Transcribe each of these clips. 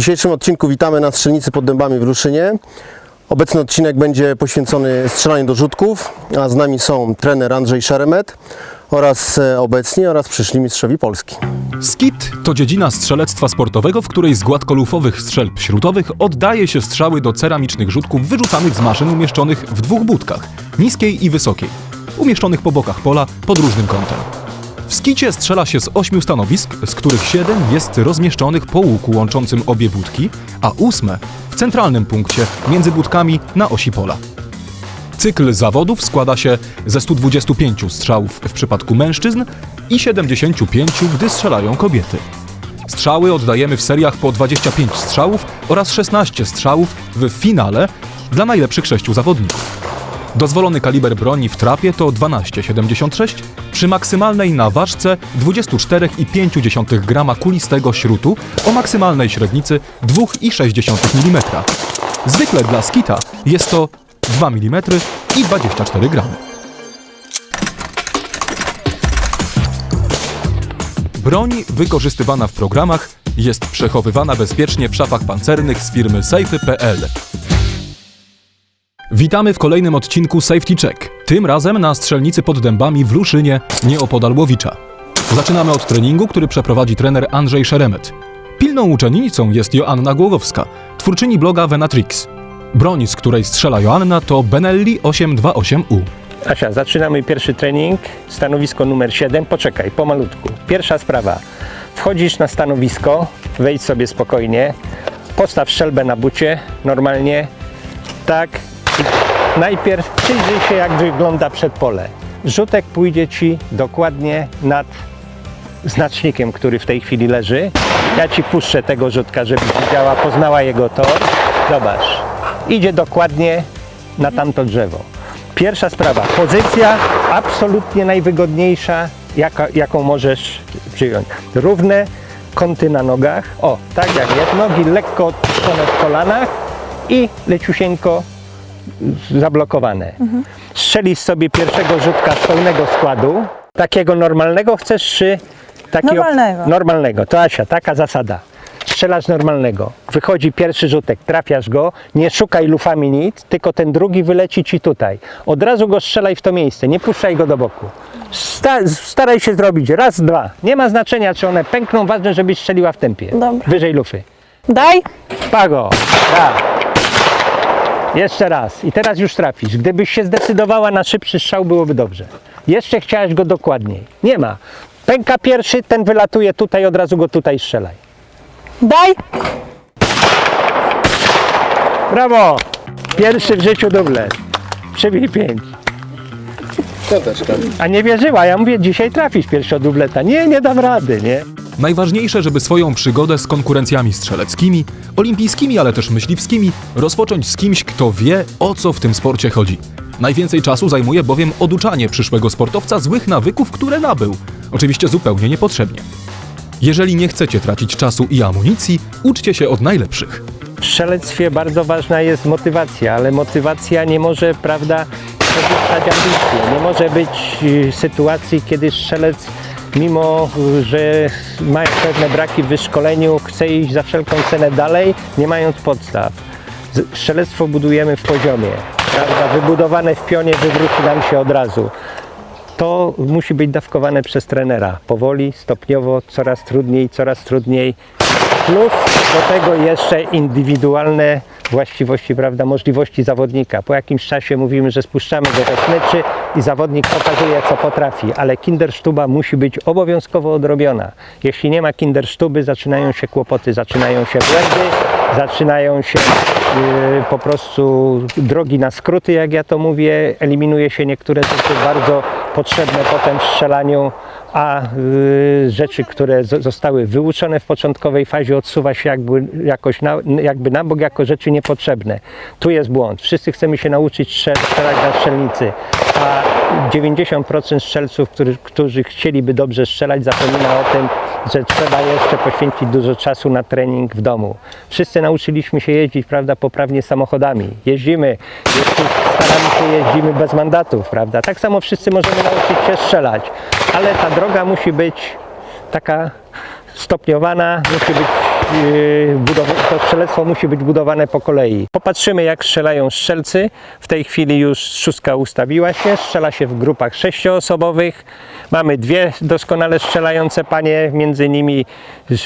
dzisiejszym odcinku witamy na strzelnicy pod Dębami w Ruszynie. Obecny odcinek będzie poświęcony strzelaniu do rzutków, a z nami są trener Andrzej Szeremet oraz e, obecni oraz przyszli mistrzowi Polski. Skit to dziedzina strzelectwa sportowego, w której z gładkolufowych strzelb śrutowych oddaje się strzały do ceramicznych rzutków wyrzucanych z maszyn umieszczonych w dwóch budkach, niskiej i wysokiej, umieszczonych po bokach pola pod różnym kątem. W skicie strzela się z ośmiu stanowisk, z których siedem jest rozmieszczonych po łuku łączącym obie budki, a ósme w centralnym punkcie między budkami na osi pola. Cykl zawodów składa się ze 125 strzałów w przypadku mężczyzn i 75, gdy strzelają kobiety. Strzały oddajemy w seriach po 25 strzałów oraz 16 strzałów w finale dla najlepszych sześciu zawodników. Dozwolony kaliber broni w trapie to 12,76 przy maksymalnej naważce 24,5 g kulistego śrutu o maksymalnej średnicy 2,6 mm. Zwykle dla skita jest to 2 mm i 24 g. Broń wykorzystywana w programach jest przechowywana bezpiecznie w szafach pancernych z firmy Safety.pl. Witamy w kolejnym odcinku Safety Check. Tym razem na strzelnicy pod dębami w Luszynie, nieopodal Łowicza. Zaczynamy od treningu, który przeprowadzi trener Andrzej Szeremet. Pilną uczennicą jest Joanna Głogowska, twórczyni bloga Venatrix. Broń, z której strzela Joanna to Benelli 828U. Asia, zaczynamy pierwszy trening, stanowisko numer 7. Poczekaj, pomalutku. Pierwsza sprawa. Wchodzisz na stanowisko, wejdź sobie spokojnie, postaw strzelbę na bucie, normalnie, tak. Najpierw przyjrzyj się, jak wygląda przedpole. Rzutek pójdzie Ci dokładnie nad znacznikiem, który w tej chwili leży. Ja Ci puszczę tego rzutka, żebyś widziała, poznała jego tor. Zobacz, idzie dokładnie na tamto drzewo. Pierwsza sprawa, pozycja absolutnie najwygodniejsza, jaka, jaką możesz przyjąć. Równe kąty na nogach, o, tak jak jest, nogi lekko odpuszczone w kolanach i leciusieńko zablokowane. Strzelisz sobie pierwszego rzutka z pełnego składu. Takiego normalnego chcesz, czy takiego? Normalnego. Normalnego. To Asia, taka zasada. Strzelasz normalnego. Wychodzi pierwszy rzutek, trafiasz go, nie szukaj lufami nic, tylko ten drugi wyleci ci tutaj. Od razu go strzelaj w to miejsce, nie puszczaj go do boku. Sta staraj się zrobić raz, dwa. Nie ma znaczenia, czy one pękną, ważne, żebyś strzeliła w tempie. Dobra. Wyżej lufy. Daj. Pago. Tak. Jeszcze raz. I teraz już trafisz. Gdybyś się zdecydowała na szybszy strzał, byłoby dobrze. Jeszcze chciałaś go dokładniej. Nie ma. Pęka pierwszy, ten wylatuje tutaj, od razu go tutaj strzelaj. Daj. Brawo! Pierwszy w życiu dublet. Przybij pięć. A nie wierzyła, ja mówię, dzisiaj trafisz pierwszego dubleta. Nie, nie dam rady, nie? Najważniejsze, żeby swoją przygodę z konkurencjami strzeleckimi, olimpijskimi, ale też myśliwskimi rozpocząć z kimś, kto wie, o co w tym sporcie chodzi. Najwięcej czasu zajmuje bowiem oduczanie przyszłego sportowca złych nawyków, które nabył. Oczywiście zupełnie niepotrzebnie. Jeżeli nie chcecie tracić czasu i amunicji, uczcie się od najlepszych. W strzelectwie bardzo ważna jest motywacja, ale motywacja nie może, prawda, przewyższać ambicje. Nie może być y, sytuacji, kiedy strzelec, mimo że ma pewne braki w wyszkoleniu, chce iść za wszelką cenę dalej, nie mając podstaw. Strzelectwo budujemy w poziomie, prawda, wybudowane w pionie wywróci nam się od razu. To musi być dawkowane przez trenera. Powoli, stopniowo, coraz trudniej, coraz trudniej. Plus do tego jeszcze indywidualne właściwości, prawda, możliwości zawodnika. Po jakimś czasie mówimy, że spuszczamy go do smyczy i zawodnik pokazuje, co potrafi, ale kindersztuba musi być obowiązkowo odrobiona. Jeśli nie ma kindersztuby, zaczynają się kłopoty, zaczynają się błędy, zaczynają się yy, po prostu drogi na skróty, jak ja to mówię, eliminuje się niektóre rzeczy bardzo potrzebne potem w strzelaniu, a y, rzeczy, które zo- zostały wyuczone w początkowej fazie, odsuwa się jakby, jakoś na, jakby na bok jako rzeczy niepotrzebne. Tu jest błąd. Wszyscy chcemy się nauczyć strzel- strzelać na strzelnicy, a 90% strzelców, którzy, którzy chcieliby dobrze strzelać, zapomina o tym, że trzeba jeszcze poświęcić dużo czasu na trening w domu. Wszyscy nauczyliśmy się jeździć, prawda, poprawnie samochodami. Jeździmy, staramy się jeździmy bez mandatów, prawda. Tak samo wszyscy możemy nauczyć się strzelać, ale ta droga musi być taka stopniowana, musi być to strzelectwo musi być budowane po kolei. Popatrzymy jak strzelają strzelcy. W tej chwili już szóstka ustawiła się, strzela się w grupach sześcioosobowych. Mamy dwie doskonale strzelające panie, między nimi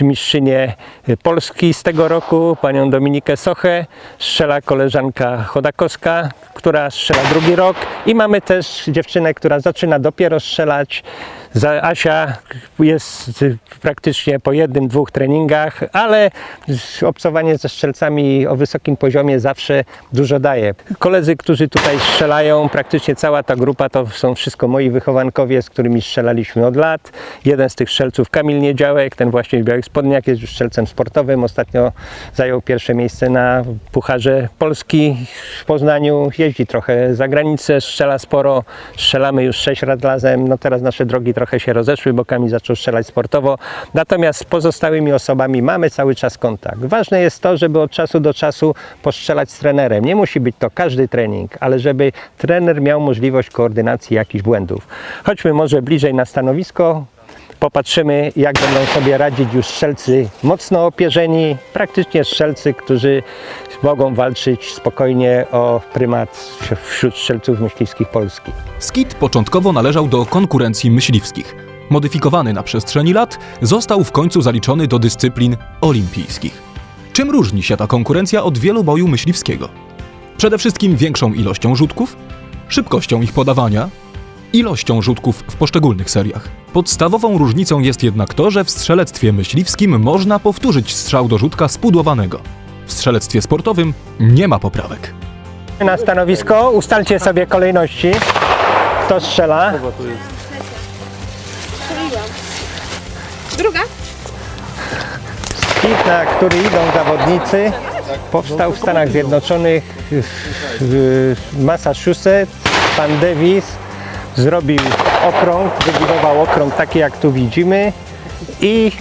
mistrzynię Polski z tego roku, panią Dominikę Sochę. Strzela koleżanka Chodakowska, która strzela drugi rok i mamy też dziewczynę, która zaczyna dopiero strzelać. Asia jest praktycznie po jednym, dwóch treningach, ale obcowanie ze strzelcami o wysokim poziomie zawsze dużo daje. Koledzy, którzy tutaj strzelają, praktycznie cała ta grupa to są wszystko moi wychowankowie, z którymi strzelaliśmy od lat. Jeden z tych strzelców, Kamil Niedziałek, ten właśnie w białych spodniach, jest już strzelcem sportowym. Ostatnio zajął pierwsze miejsce na Pucharze Polski w Poznaniu. Jeździ trochę za granicę, strzela sporo. Strzelamy już sześć lat razem. No teraz nasze drogi trochę się rozeszły, bo Kamil zaczął strzelać sportowo. Natomiast z pozostałymi osobami mamy cały czas kontakt. Ważne jest to, żeby od czasu do czasu postrzelać z trenerem. Nie musi być to każdy trening, ale żeby trener miał możliwość koordynacji jakichś błędów. Chodźmy może bliżej na stanowisko. Popatrzymy, jak będą sobie radzić już strzelcy mocno opierzeni, praktycznie strzelcy, którzy mogą walczyć spokojnie o prymat wśród strzelców myśliwskich Polski. Skit początkowo należał do konkurencji myśliwskich. Modyfikowany na przestrzeni lat, został w końcu zaliczony do dyscyplin olimpijskich. Czym różni się ta konkurencja od wieloboju myśliwskiego? Przede wszystkim większą ilością rzutków, szybkością ich podawania, ilością rzutków w poszczególnych seriach. Podstawową różnicą jest jednak to, że w strzelectwie myśliwskim można powtórzyć strzał do rzutka spudłowanego. W strzelectwie sportowym nie ma poprawek. Na stanowisko, ustalcie sobie kolejności. Kto strzela? Druga? Skit, na który idą zawodnicy, powstał w Stanach Zjednoczonych, w, w Massachusetts. Pan Davis zrobił okrąg, wybudował okrąg taki jak tu widzimy i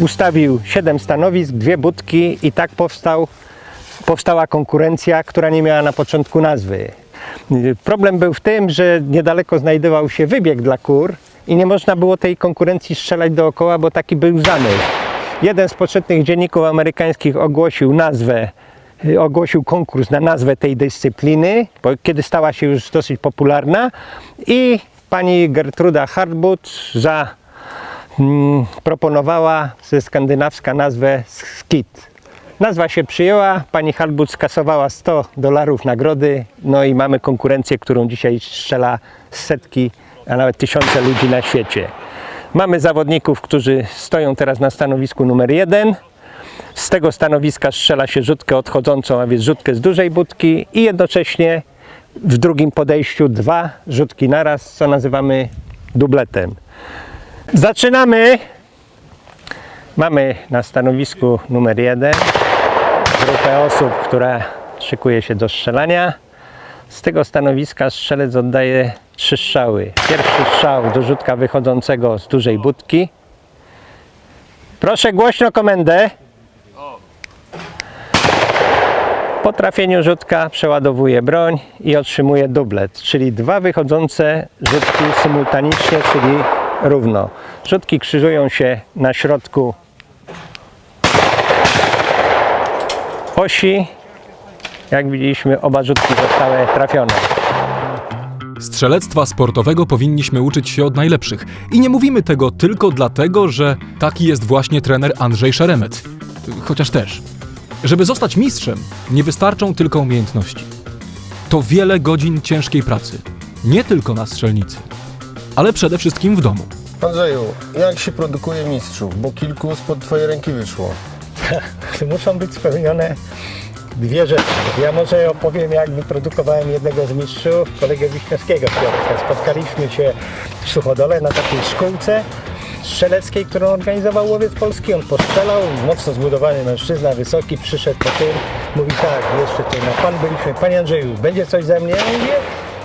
ustawił 7 stanowisk, dwie budki i tak powstał, powstała konkurencja, która nie miała na początku nazwy. Problem był w tym, że niedaleko znajdował się wybieg dla kur i nie można było tej konkurencji strzelać dookoła, bo taki był zamysł. Jeden z poczytnych dzienników amerykańskich ogłosił nazwę, ogłosił konkurs na nazwę tej dyscypliny, bo kiedy stała się już dosyć popularna i pani Gertruda Hardwood za mm, proponowała ze skandynawska nazwę skit. Nazwa się przyjęła, pani Hardwood skasowała 100 dolarów nagrody, no i mamy konkurencję, którą dzisiaj strzela setki, a nawet tysiące ludzi na świecie. Mamy zawodników, którzy stoją teraz na stanowisku numer jeden. Z tego stanowiska strzela się rzutkę odchodzącą, a więc rzutkę z dużej budki i jednocześnie w drugim podejściu dwa rzutki naraz, co nazywamy dubletem. Zaczynamy. Mamy na stanowisku numer jeden grupę osób, która szykuje się do strzelania. Z tego stanowiska strzelec oddaje trzy strzały. Pierwszy strzał do rzutka wychodzącego z dużej budki. Proszę głośno komendę. Po trafieniu rzutka przeładowuje broń i otrzymuje dublet, czyli dwa wychodzące rzutki symultanicznie, czyli równo. Rzutki krzyżują się na środku osi. Jak widzieliśmy, oba rzutki zostały trafione. Strzelectwa sportowego powinniśmy uczyć się od najlepszych. I nie mówimy tego tylko dlatego, że taki jest właśnie trener Andrzej Szeremet. Chociaż też. Żeby zostać mistrzem, nie wystarczą tylko umiejętności. To wiele godzin ciężkiej pracy. Nie tylko na strzelnicy, ale przede wszystkim w domu. Andrzeju, jak się produkuje mistrzów? Bo kilku spod twojej ręki wyszło. Muszą być spełnione dwie rzeczy. Ja może opowiem, jak wyprodukowałem jednego z mistrzów, kolegę Wiśniewskiego Piotrka. Spotkaliśmy się w Suchodole na takiej szkółce strzeleckiej, którą organizował Łowiec Polski. On postrzelał, mocno zbudowany mężczyzna, wysoki, przyszedł po tym, mówi tak, jeszcze tutaj na pan byliśmy, panie Andrzeju, będzie coś ze mnie? Ja mówię,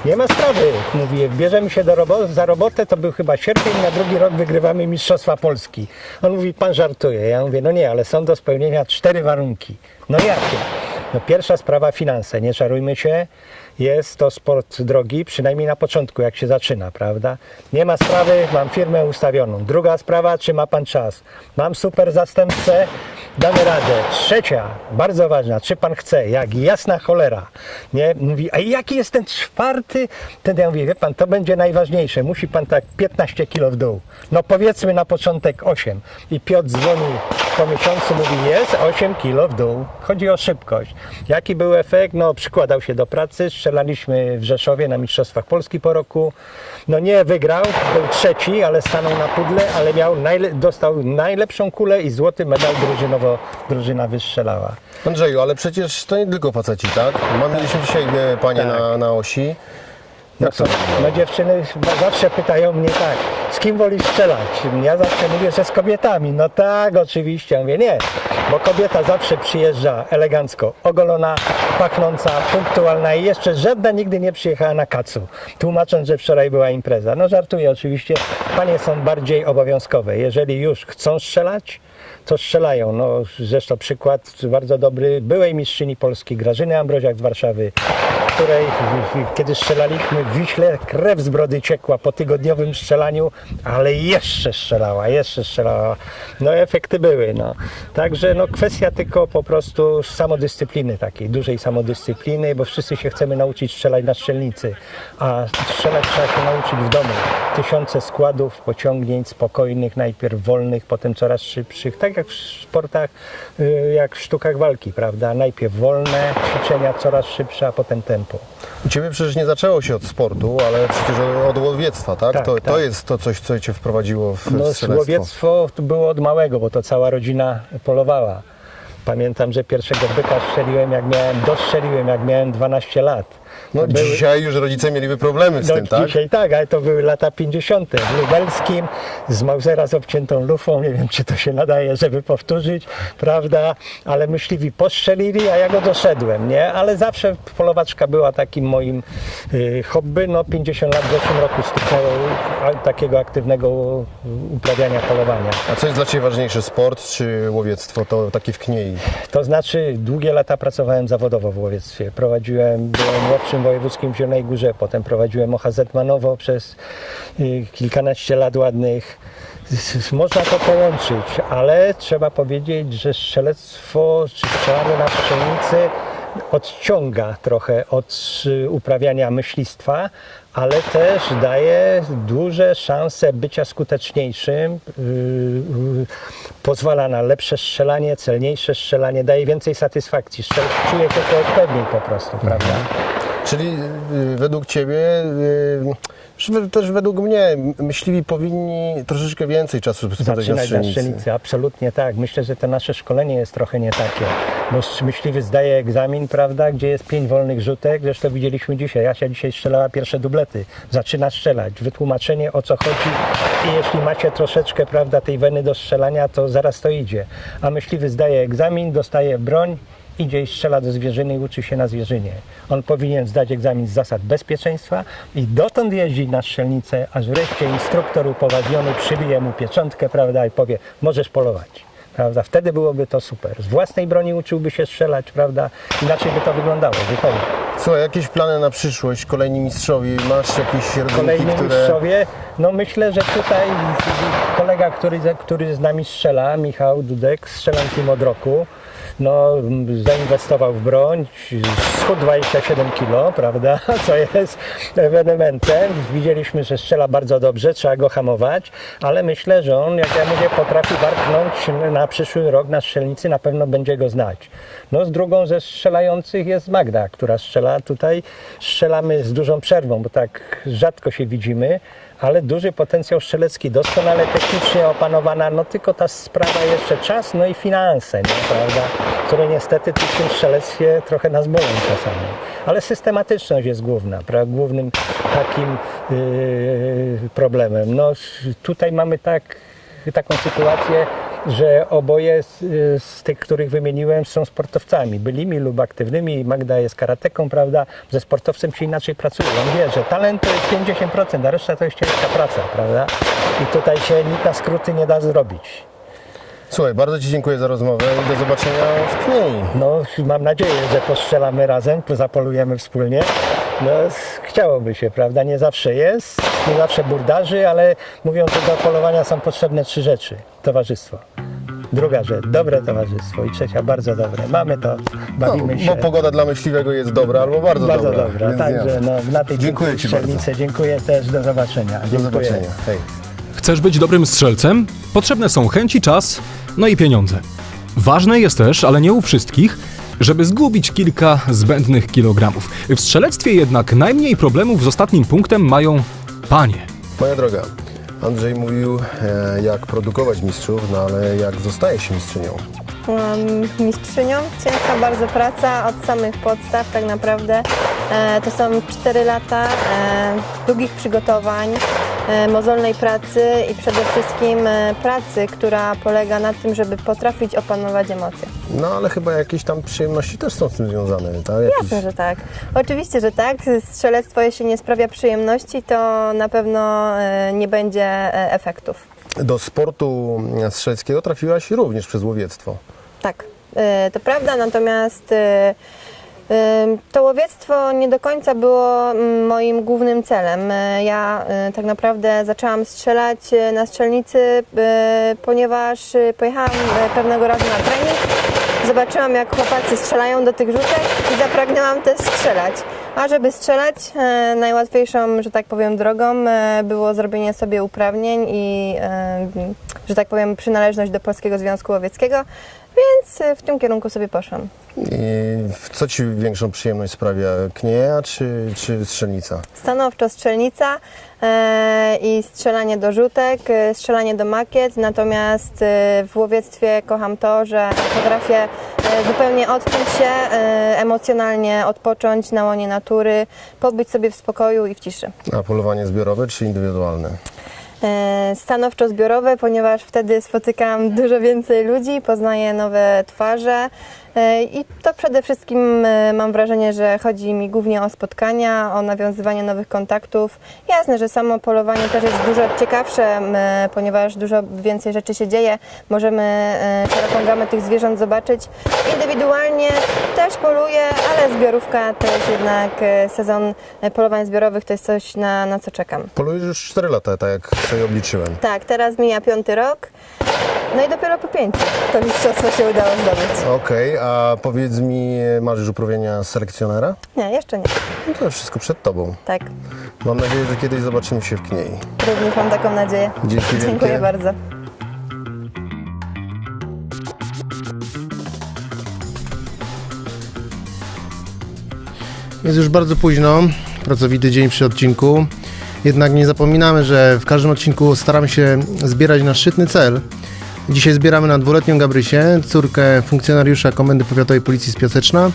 nie ma sprawy. Mówi, bierzemy się do robo- za robotę, to był chyba sierpień, na drugi rok wygrywamy Mistrzostwa Polski. On mówi, pan żartuje. Ja mówię, no nie, ale są do spełnienia cztery warunki. No jakie? No pierwsza sprawa finanse, nie czarujmy się. Jest to sport drogi, przynajmniej na początku, jak się zaczyna, prawda? Nie ma sprawy, mam firmę ustawioną. Druga sprawa, czy ma pan czas? Mam super zastępcę, damy radę. Trzecia, bardzo ważna, czy pan chce, jak jasna cholera. Nie? Mówi, a jaki jest ten czwarty? Ten ja mówię, wie pan, to będzie najważniejsze. Musi pan tak 15 kilo w dół. No powiedzmy na początek 8. I Piotr dzwoni po miesiącu, mówi, jest 8 kilo w dół. Chodzi o szybkość. Jaki był efekt? No przykładał się do pracy, strzelaliśmy w Rzeszowie na Mistrzostwach Polski po roku. No nie wygrał, był trzeci, ale stanął na pudle, ale miał najle- dostał najlepszą kulę i złoty medal drużynowo, drużyna wystrzelała. Andrzeju, ale przecież to nie tylko faceci, tak? Mamy mieliśmy dzisiaj e, panie Tak. na, na osi. Jak to? No dziewczyny zawsze pytają mnie tak, z kim wolisz strzelać? Ja zawsze mówię, że z kobietami. No tak, oczywiście. Ja mówię, nie, bo kobieta zawsze przyjeżdża elegancko, ogolona, pachnąca, punktualna i jeszcze żadna nigdy nie przyjechała na kacu, tłumacząc, że wczoraj była impreza. No żartuję oczywiście, panie są bardziej obowiązkowe. Jeżeli już chcą strzelać, to strzelają. No, zresztą przykład bardzo dobry byłej mistrzyni Polski Grażyny Ambroziak z Warszawy, której kiedy strzelaliśmy w Wiśle, krew z brody ciekła po tygodniowym strzelaniu, ale jeszcze strzelała, jeszcze strzelała. No efekty były. No. Także no, kwestia tylko po prostu samodyscypliny takiej, dużej samodyscypliny, bo wszyscy się chcemy nauczyć strzelać na strzelnicy, a strzelać trzeba się nauczyć w domu. Tysiące składów, pociągnięć spokojnych, najpierw wolnych, potem coraz szybszych, tak jak w sportach, y, jak w sztukach walki, prawda? Najpierw wolne ćwiczenia, coraz szybsze, a potem tempo. U Ciebie przecież nie zaczęło się od sportu, ale przecież od, od łowiectwa, tak? Tak, to, tak. to jest to coś, co Cię wprowadziło w No, strzelectwo. łowiectwo to było od małego, bo to cała rodzina polowała. Pamiętam, że pierwszego byka strzeliłem, jak miałem, dostrzeliłem, jak miałem 12 lat. No były- dzisiaj już rodzice mieliby problemy z No tym, tak? dzisiaj tak, ale to były lata 50. w lubelskim z Mausera z obciętą lufą. Nie wiem, czy to się nadaje, żeby powtórzyć, prawda? Ale myśliwi postrzelili, a ja go doszedłem, nie? Ale zawsze polowaczka była takim moim y, hobby. No 50 lat w zeszłym roku stuknęło a, takiego aktywnego uprawiania polowania. A co jest dla Ciebie ważniejsze, sport czy łowiectwo? To takie w kniei. To znaczy, długie lata pracowałem zawodowo w łowiectwie. Prowadziłem, byłem łowczym wojewódzkim w Zielonej Górze, potem prowadziłem OHZ Manowo przez y, kilkanaście lat ładnych. Można to połączyć, ale trzeba powiedzieć, że strzelectwo czy strzelanie na strzelnicy odciąga trochę od y, uprawiania myślistwa, ale też daje duże szanse bycia skuteczniejszym, yy, pozwala na lepsze strzelanie, celniejsze strzelanie, daje więcej satysfakcji. Czuje się człowiek pewniej po prostu, prawda? Czyli y, według Ciebie, y, też według mnie, myśliwi powinni troszeczkę więcej czasu spędzać na Zaczynać na strzelnicy. strzelnicy, absolutnie tak. Myślę, że to nasze szkolenie jest trochę nie takie, bo myśliwy zdaje egzamin, prawda, gdzie jest pięć wolnych rzutek, zresztą widzieliśmy dzisiaj, Jasia dzisiaj strzelała pierwsze dublety, zaczyna strzelać, wytłumaczenie o co chodzi i jeśli macie troszeczkę, prawda, tej weny do strzelania, to zaraz to idzie. A myśliwy zdaje egzamin, dostaje broń, idzie i strzela do zwierzyny i uczy się na zwierzynie. On powinien zdać egzamin z zasad bezpieczeństwa i dotąd jeździ na strzelnicę, aż wreszcie instruktor upoważniony przybije mu pieczątkę, prawda, i powie, możesz polować. Prawda? Wtedy byłoby to super. Z własnej broni uczyłby się strzelać, prawda? Inaczej by to wyglądało zupełnie. Słuchaj, jakieś plany na przyszłość, kolejni mistrzowie, masz jakieś rodzinki, Kolejni które... mistrzowie, no myślę, że tutaj kolega, który, który z nami strzela, Michał Dudek, strzelam nim od roku, no zainwestował w broń, schudł 27 kilo, prawda, co jest ewenementem. Widzieliśmy, że strzela bardzo dobrze, trzeba go hamować, ale myślę, że on, jak ja mówię, potrafi warknąć na przyszły rok na strzelnicy, na pewno będzie go znać. No z drugą ze strzelających jest Magda, która strzela tutaj. Strzelamy z dużą przerwą, bo tak rzadko się widzimy, ale duży potencjał strzelecki, doskonale technicznie opanowana, no tylko ta sprawa jeszcze czas, no i finanse, nie, prawda, które niestety w tym strzelectwie trochę nas bolą czasami. Ale systematyczność jest główna, prawda, głównym takim yy, problemem. No tutaj mamy tak, taką sytuację, że oboje z, z tych, których wymieniłem, są sportowcami, bylimi lub aktywnymi. Magda jest karateką, prawda? Ze sportowcem się inaczej pracuje. On wie, że talent to jest 50%, a reszta to jest ciężka praca, prawda? I tutaj się nic na skróty nie da zrobić. Słuchaj, bardzo Ci dziękuję za rozmowę i do zobaczenia w Kniei. No, mam nadzieję, że postrzelamy razem, zapolujemy wspólnie. No, chciałoby się, prawda? Nie zawsze jest, nie zawsze burdarzy, ale mówią, że do polowania są potrzebne trzy rzeczy. Towarzystwo. Druga rzecz, dobre towarzystwo. I trzecia, bardzo dobre. Mamy to, bawimy się. No, Bo pogoda dla myśliwego jest dobra albo bardzo, bardzo dobra. dobra. więc Także no, na tej Dziękuję Ci bardzo. strzelnicy dziękuję też. Do zobaczenia. Do Dziękuję. zobaczenia. Hej. Chcesz być dobrym strzelcem? Potrzebne są chęci, czas, no i pieniądze. Ważne jest też, ale nie u wszystkich, żeby zgubić kilka zbędnych kilogramów. W strzelectwie jednak najmniej problemów z ostatnim punktem mają panie. Moja droga, Andrzej mówił, e, jak produkować mistrzów, no ale jak zostaje się mistrzynią? mistrzynią. Ciężka bardzo praca od samych podstaw tak naprawdę. E, to są 4 lata e, długich przygotowań, mozolnej pracy i przede wszystkim e, pracy, która polega na tym, żeby potrafić opanować emocje. No ale chyba jakieś tam przyjemności też są z tym związane, tak? Jakieś... Jasne, że tak. Oczywiście, że tak. Strzelectwo, jeśli nie sprawia przyjemności, to na pewno e, nie będzie e, efektów. Do sportu strzeleckiego trafiłaś również przez łowiectwo. Tak, e, to prawda, natomiast e, e, to łowiectwo nie do końca było mm, moim głównym celem. E, Ja e, tak naprawdę zaczęłam strzelać e, na strzelnicy, ponieważ pojechałam pewnego razu na trening. Zobaczyłam, jak chłopacy strzelają do tych rzutek i zapragnęłam też strzelać. A żeby strzelać, najłatwiejszą, że tak powiem, drogą było zrobienie sobie uprawnień i, że tak powiem, przynależność do Polskiego Związku Łowieckiego, więc e, w tym kierunku sobie poszłam. I co Ci większą przyjemność sprawia, knieja czy, czy strzelnica? Stanowczo strzelnica e, i strzelanie do rzutek, e, strzelanie do makiet, natomiast e, w łowiectwie kocham to, że potrafię e, zupełnie odciąć się, e, emocjonalnie odpocząć na łonie natury, pobyć sobie w spokoju i w ciszy. A polowanie zbiorowe czy indywidualne? E, stanowczo zbiorowe, ponieważ wtedy spotykam dużo więcej ludzi, poznaję nowe twarze i to przede wszystkim e, mam wrażenie, że chodzi mi głównie o spotkania, o nawiązywanie nowych kontaktów. Jasne, że samo polowanie też jest dużo ciekawsze, e, ponieważ dużo więcej rzeczy się dzieje. Możemy e, szeroką gamę tych zwierząt zobaczyć. Indywidualnie też poluję, ale zbiorówka to jest jednak e, sezon e, polowań zbiorowych, to jest coś na, na co czekam. Polujesz już 4 lata, tak jak sobie obliczyłem. Tak, teraz mija piąty rok. No i dopiero po pięciu to mistrzostwo się udało zdobyć. Okej, a powiedz mi, masz już uprawnienia selekcjonera? Nie, jeszcze nie. No to wszystko przed Tobą. Tak, Mam nadzieję, że kiedyś zobaczymy się w Kniei. również mam taką nadzieję. Dzięki Dziękuję wielkie. bardzo. Jest już bardzo późno, pracowity dzień przy odcinku. Jednak nie zapominamy, że w każdym odcinku staramy się zbierać na szczytny cel. Dzisiaj zbieramy na dwuletnią Gabrysię, córkę funkcjonariusza Komendy Powiatowej Policji z Piaseczna.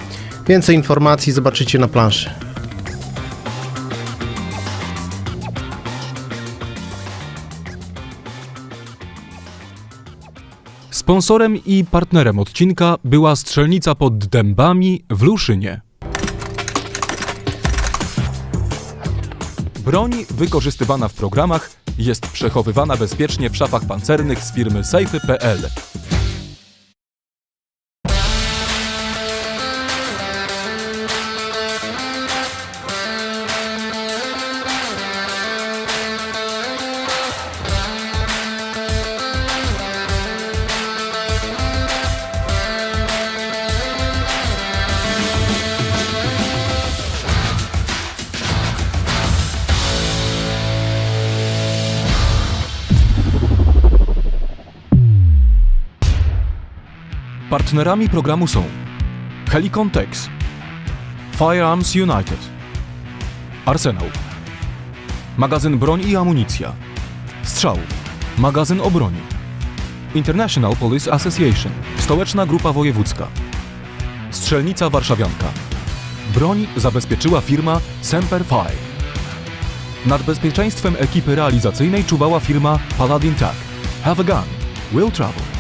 Więcej informacji zobaczycie na planszy. Sponsorem i partnerem odcinka była strzelnica pod dębami w Luszynie. Broń wykorzystywana w programach jest przechowywana bezpiecznie w szafach pancernych z firmy Safety.pl. Partnerami programu są Helicon Tex, Firearms United, Arsenał, magazyn Broń i Amunicja, Strzał, magazyn o broni, International Police Association, Stołeczna Grupa Wojewódzka, Strzelnica Warszawianka. Broń zabezpieczyła firma Semper Fi. Nad bezpieczeństwem ekipy realizacyjnej czuwała firma Paladin Tag. Have a gun. Will travel.